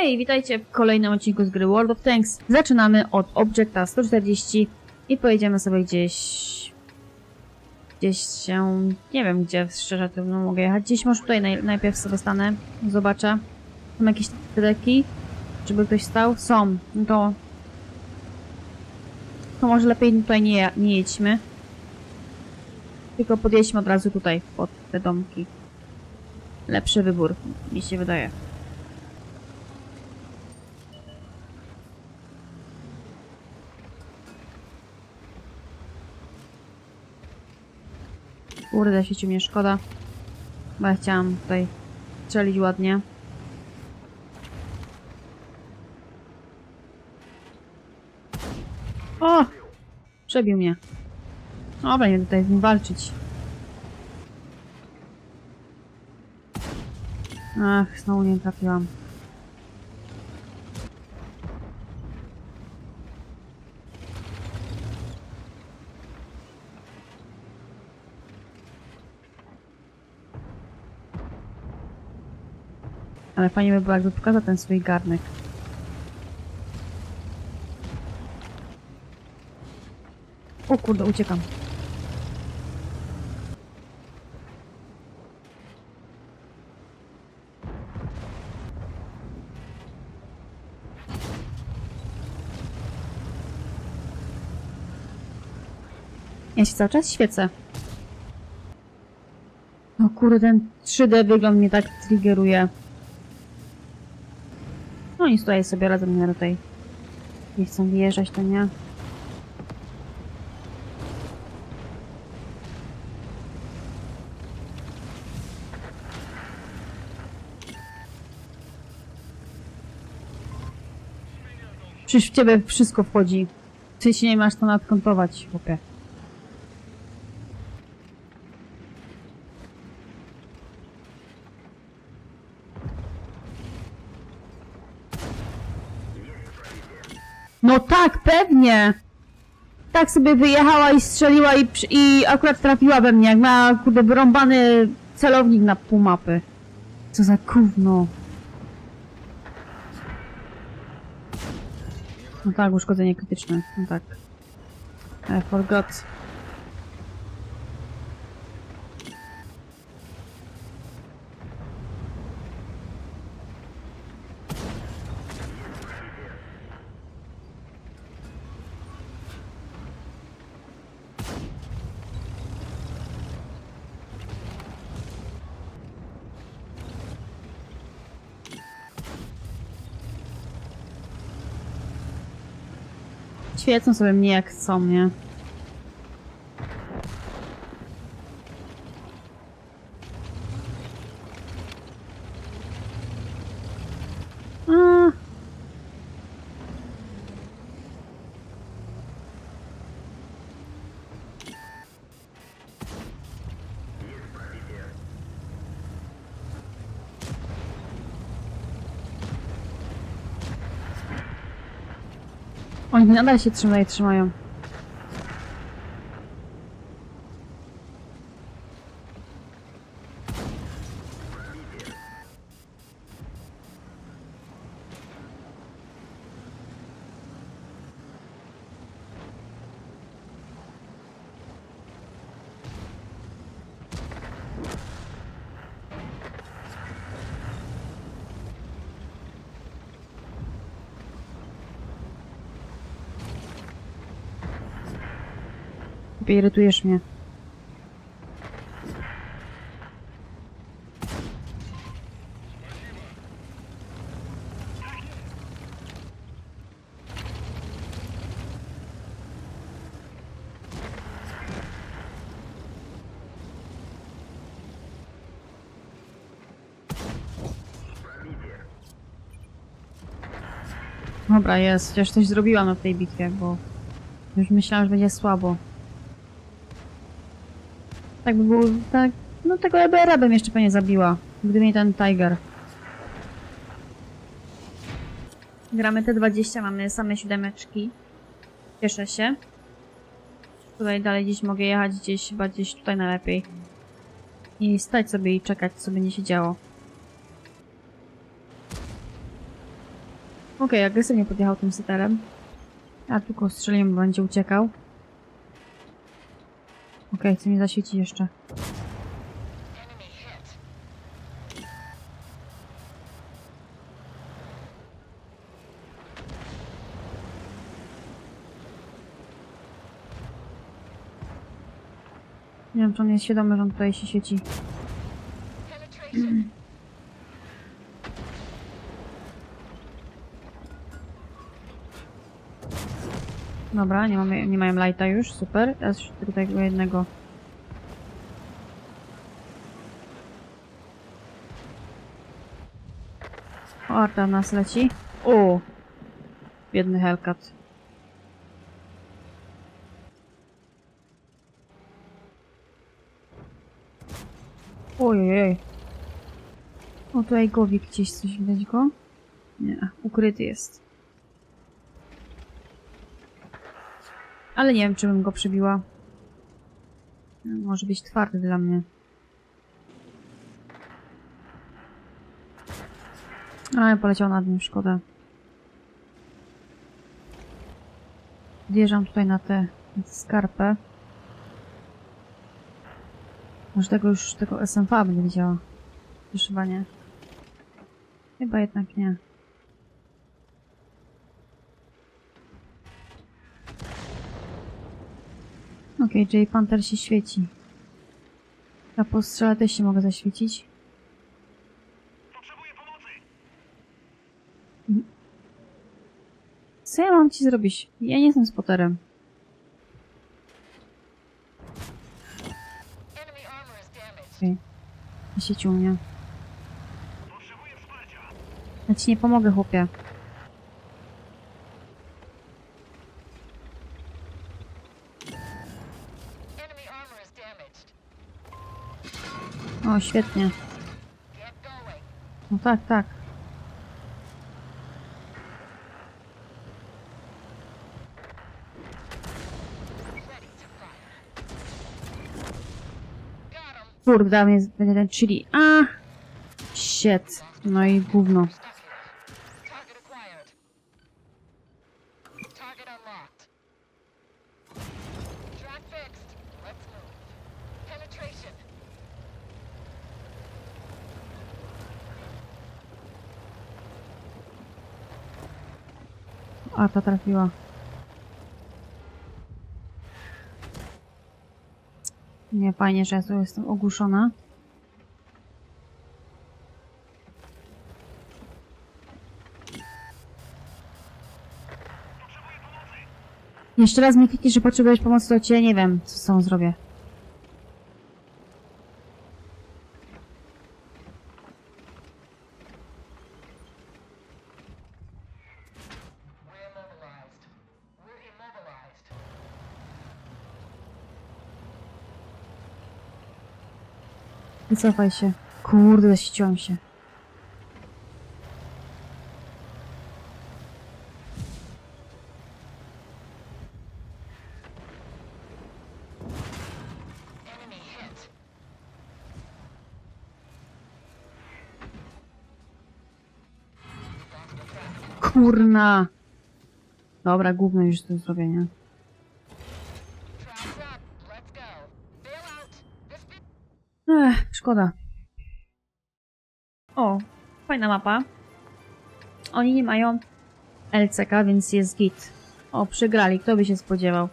Hej, witajcie w kolejnym odcinku z gry World of Tanks. Zaczynamy od Objecta 140 i pojedziemy sobie gdzieś... Gdzieś się... Nie wiem gdzie, szczerze trudno mogę jechać. Gdzieś może tutaj naj, najpierw sobie stanę, zobaczę. Są jakieś deki? Żeby ktoś stał? Są. No to... To może lepiej tutaj nie, nie jedźmy. Tylko podjedźmy od razu tutaj, pod te domki. Lepszy wybór, mi się wydaje. Kurde, się mnie szkoda. Bo ja chciałam tutaj strzelić ładnie. O! Przebił mnie. Dobra, nie tutaj z nim walczyć. Ach, znowu nie trafiłam. Ale fajnie by było, jakby pokazał ten swój garnek. O kurde, uciekam. Ja się cały czas świecę. O kurde, ten 3D wygląd mnie tak triggeruje. No i tutaj sobie razem nie tutaj. Nie chcą wyjeżdżać, to nie. Przecież w ciebie wszystko wchodzi. Ty się nie masz to nadkontować, chłopie. No pewnie! Tak sobie wyjechała i strzeliła i, i akurat trafiła we mnie, jak miała kurde wyrąbany celownik na pół mapy. Co za gówno. No tak, uszkodzenie krytyczne, no tak. I forgot. Świecą sobie mnie jak chcą, nie? Oni nadal się trzymają, trzymają. Chłopie, Irytujesz mnie. Dobra, jest. Chociaż coś zrobiłam na tej bitwie, bo już myślałam, że będzie słabo. Tak by było, tak, no tego EBR-a bym jeszcze pewnie zabiła, gdyby nie ten Tiger. Gramy T20, mamy same siódemeczki. Cieszę się. Tutaj dalej gdzieś mogę jechać, gdzieś chyba gdzieś tutaj najlepiej. I stać sobie i czekać, co będzie się działo. Okej, agresywnie podjechał tym seterem. Ja tylko strzeliłem, bo będzie uciekał. Okej, co mnie zaświeci jeszcze? Nie wiem, czy on jest świadomy, że on tutaj się świeci. Dobra, nie, mamy, nie mają lighta już, super. Teraz jeszcze tylko tego jednego. W nas leci. O! Biedny Hellcat. Ojej. O, tutaj Gowik gdzieś coś widać go? Nie, ukryty jest. Ale nie wiem, czy bym go przybiła. Może być twardy dla mnie. Ale poleciał nad nim, szkoda. Wjeżdżam tutaj na tę skarpę. Może tego już, tego SMV będzie widziała. Już nie. Chyba jednak nie. Okej, J Panther się świeci. Ja po też się mogę zaświecić. Mhm. Co ja mam ci zrobić? Ja nie jestem spoterem. Okej. Wysiecił mnie. Ja ci nie pomogę, chłopie. O, świetnie. No tak, tak. Kurde, mnie chili. A! Shit. No i gówno. Track fixed. Let's move. Penetration. A, ta trafiła. Nie, fajnie, że ja tu jestem ogłuszona. Jeszcze raz mi kliknij, że potrzebujesz pomocy, to cię nie wiem, co z tą zrobię. Wycofaj się. Kurde, zaściciłam się. Kurna! Dobra, gówno już do zrobienia. Szkoda. O, fajna mapa. Oni nie mają LCK, więc jest git. O, przegrali, kto by się spodziewał.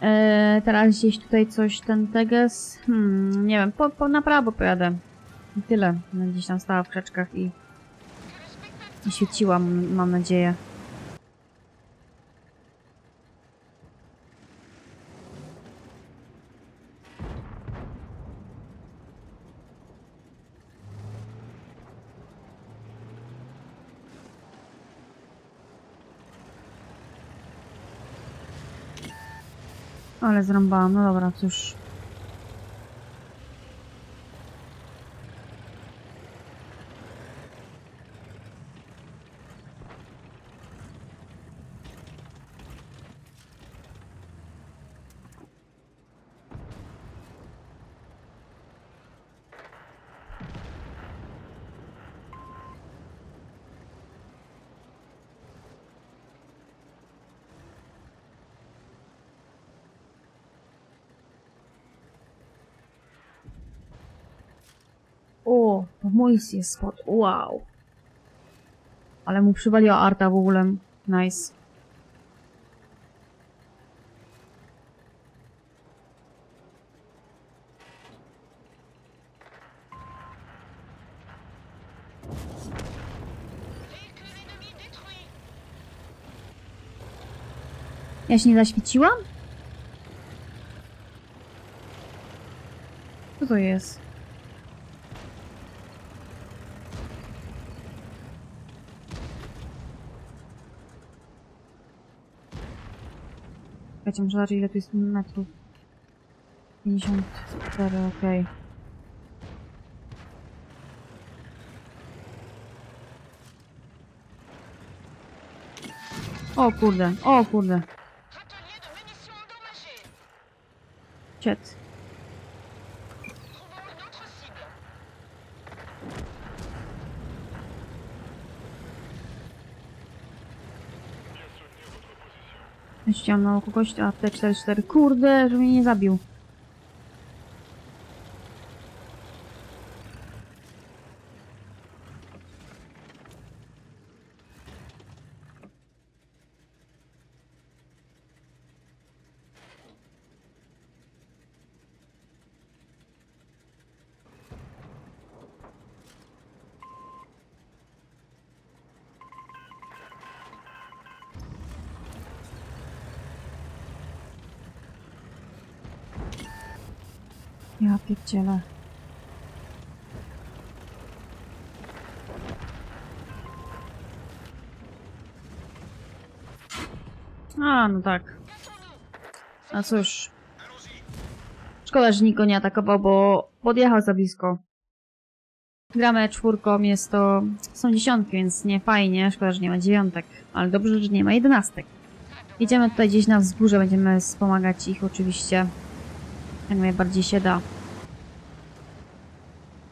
Eee, teraz gdzieś tutaj coś, ten Teges, hmm, nie wiem, po, po, na prawo pojadę. I tyle. Gdzieś tam stała w krzaczkach i, i świeciła, mam nadzieję. Ale zrąbałam, no dobra, cóż. Mój jest spot. Wow. Ale mu przywaliła arta w ogóle. Nice. Ja się nie zaświeciłam? Co to jest? Czekajcie, muszę zobaczyć ile tu jest metrów. 54, okej. O kurde, o kurde. Râtelier Na kogoś, a T44. Kurde, że mnie nie zabił. Ja pierdzielę. A, no tak. A cóż. Szkoda, że nikt go nie atakował, bo podjechał za blisko. Gramy czwórką, jest to... Są dziesiątki, więc nie fajnie. Szkoda, że nie ma dziewiątek. Ale dobrze, że nie ma jedenastek. Idziemy tutaj gdzieś na wzgórze, będziemy wspomagać ich oczywiście. Jak najbardziej się da.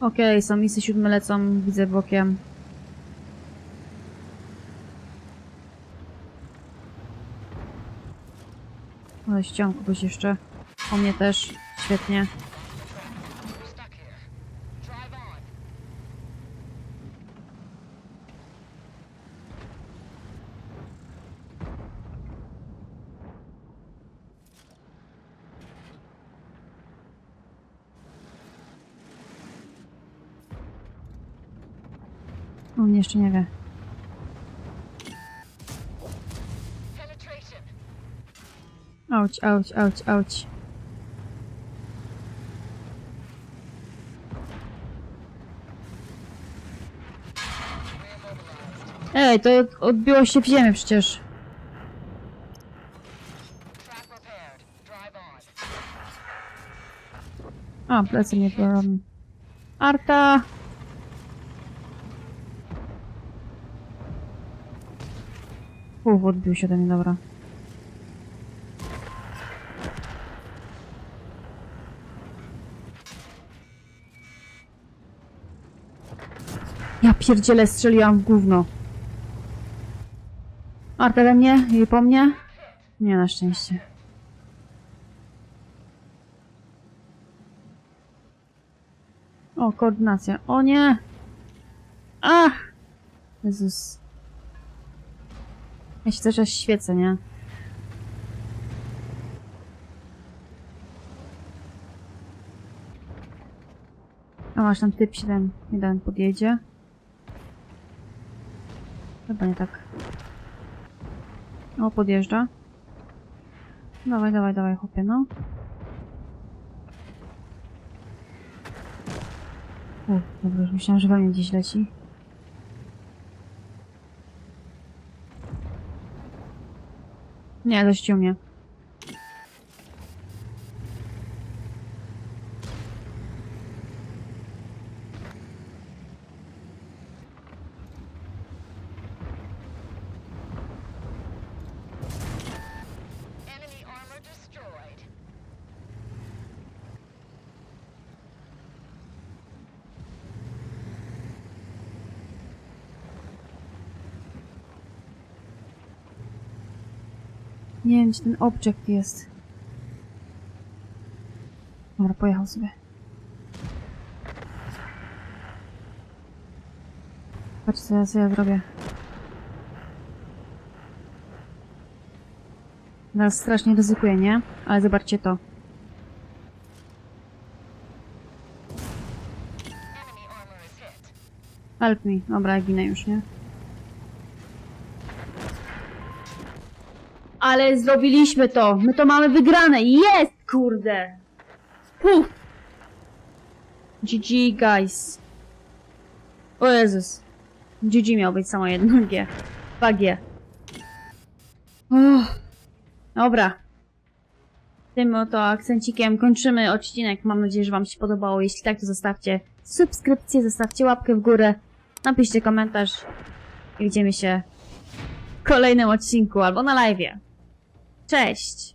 Okej, są misy siódme lecą, widzę bokiem. Ale ściąg kogoś jeszcze. O mnie też. Świetnie. Jeszcze nie wie. Auć, auć, auć, auć. Ej, to odbiło się w ziemię przecież. A, plecy mnie robią. Arta! Uf, odbił się do mnie, dobra. Ja pierdzielę, strzeliłam w gówno. Arta we mnie? I po mnie? Nie, na szczęście. O, koordynacja. O nie! Ach! Jezus. Ja się też świecę, nie? A masz tam typ 7, jeden podjedzie. Chyba nie tak. O, podjeżdża. Dawaj, dawaj, dawaj, chłopie, no. O, dobra, już myślałam, że we mnie gdzieś leci. Nie, zaścił mnie. Nie wiem, gdzie ten objekt jest. Dobra, pojechał sobie. Patrz co ja, ja zrobię. Teraz strasznie ryzykuję, nie? Ale zobaczcie to. Help me. Dobra, ginę już, nie? Ale zrobiliśmy to! My to mamy wygrane! Jest! Kurde! Puf! GG, guys. O Jezus. GG miał być samo jedno G. 2G. Uff. Dobra. Tym oto akcencikiem kończymy odcinek. Mam nadzieję, że Wam się podobało. Jeśli tak, to zostawcie subskrypcję, zostawcie łapkę w górę, napiszcie komentarz i widzimy się w kolejnym odcinku albo na live. Cześć!